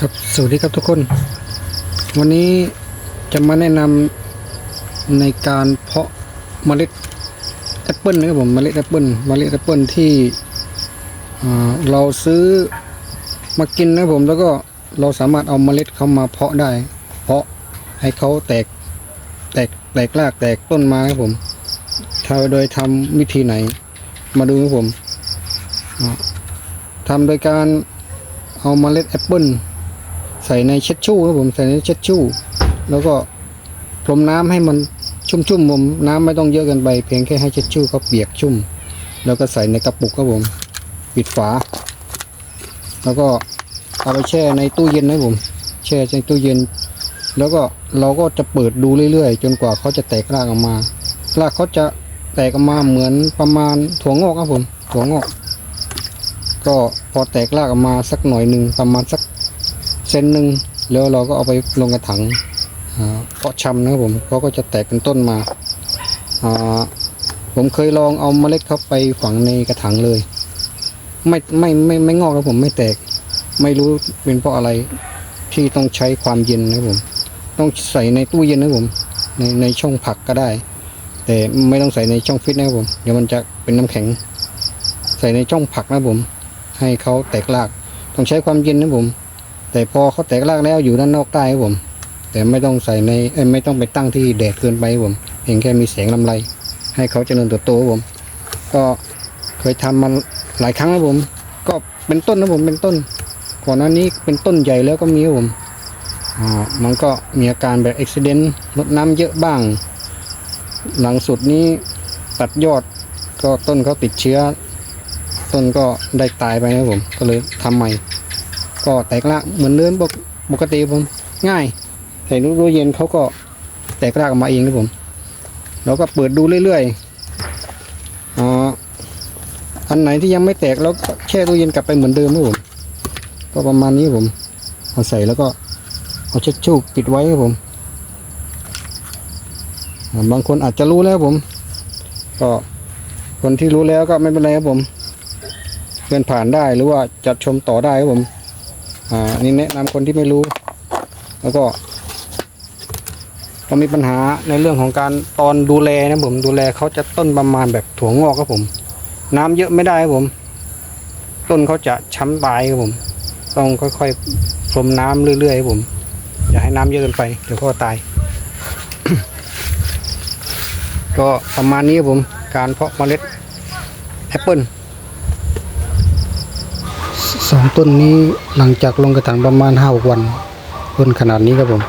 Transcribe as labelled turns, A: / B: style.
A: ครับสวัสดีครับทุกคน วันนี้จะมาแนะนำในการเพาะเมล็ดแอปเปิลนะครับผมเมล็ดแอปเปิลเมล็ดแอปเปิลที่เราซื้อมากินนะครับผมแล้วก็เราสามารถเอาเมล็ดเขามาเพาะได้ เพาะให้เขาแตกแตกแตกรากแตกต้นมาครับผมถ้าโดยทำวิธีไหน มาดูครับผมอ่าทำโดยการเอาเมล็ดแอปเปิล ใส่ในเช็ดชู่ครับผมใส่ในเช็ดชู่ แล้วก็พรมน้ำให้มันชุ่มๆผมน้ำไม่ต้องเยอะเกินไปเพียงแค่ให้เช็ดชู่เขาเปียกชุ่ม แล้วก็ใส่ในกระปุกครับผม ปิดฝา แล้วก็เอาไปแช่ในตู้เย็นนะผม แช่ในตู้เย็น แล้วก็เราก็จะเปิดดูเรื่อยๆ จนกว่าเขาจะแตกรากออกมารากเขาจะแตกออกมาเหมือนประมาณถั่วงอกครับผมถั่วงอก ก็พอแตกรากออกมาสักหน่อยหนึ่งประมาณสัก เซนหนึ่งแล้วเราก็เอาไปลงกระถางเพาะชำนะครับผมเขาก็จะแตกเป็นต้นมา ผมเคยลองเอาเมล็ดเข้าไปฝังในกระถางเลย ไม่ไม่ไม่ไม่งอกครับผมไม่แตก ไม่รู้เป็นเพราะอะไรที่ต้องใช้ความเย็นนะครับผม ต้องใส่ในตู้เย็นนะครับผม ในในช่องผักก็ได้ แต่ไม่ต้องใส่ในช่องฟิตนะครับผม เดี๋ยวมันจะเป็นน้ำแข็ง ใส่ในช่องผักนะผม ให้เขาแตกราก ต้องใช้ความเย็นนะผม แต่พอเขาแตกรากแล้วอยู่ด้านนอกได้ครับผม แต่ไม่ต้องใส่ในไม่ต้องไปตั้งที่แดดเกินไปครับผมเพียงแค่มีแสงลำไร ให้เขาเจริญเติบโตครับผม ก็เคยทำมาหลายครั้งแล้วผม ก็เป็นต้นนะผมเป็นต้นก่อนหน้านี้เป็นต้นใหญ่แล้วก็มีครับผมอ่ามันก็มีอาการแบบอุบิเหตุลดน้ำเยอะบ้าง หลังสุดนี้ตัดยอดก็ต้นเขาติดเชื้อ ต้นก็ได้ตายไปนะครับผม ก็เลยทำใหม่ ก็แตกรากเหมือนเดิมปกปกติผมง่ายใส่ลูกตู้เย็นเขาก็แตกรากออกมาเองนะผมเราก็เปิดดูเรื่อยๆอ่าอันไหนที่ยังไม่แตกแล้วก็แช่ตู้เย็นกลับไปเหมือนเดิมนะผมก็ประมาณนี้ผมเอาใส่แล้วก็เอาเช็ดชูปิดไว้ครับผมบางคนอาจจะรู้แล้วผม ก็คนที่รู้แล้วก็ไม่เป็นไรครับผมเพื่อนผ่านได้หรือว่าจัดชมต่อได้ครับผม อ่าอันนี่แนะนำคนที่ไม่รู้ แล้วก็ก็มีปัญหาในเรื่องของการตอนดูแลนะผมดูแลเขาจะต้นประมาณแบบถั่วงอกครับผม น้ำเยอะไม่ได้ครับผม ต้นเขาจะช้ำตายครับผม ต้องค่อยๆพรมน้ำเรื่อยๆครับผม อย่าให้น้ำเยอะเกินไปเดี๋ยวเขาตาย ก็ประมาณนี้ครับผม การเพาะเมล็ดแอปเปิล สองต้นนี้หลังจากลงกระถางประมาณห้าวันต้นขนาดนี้ครับผม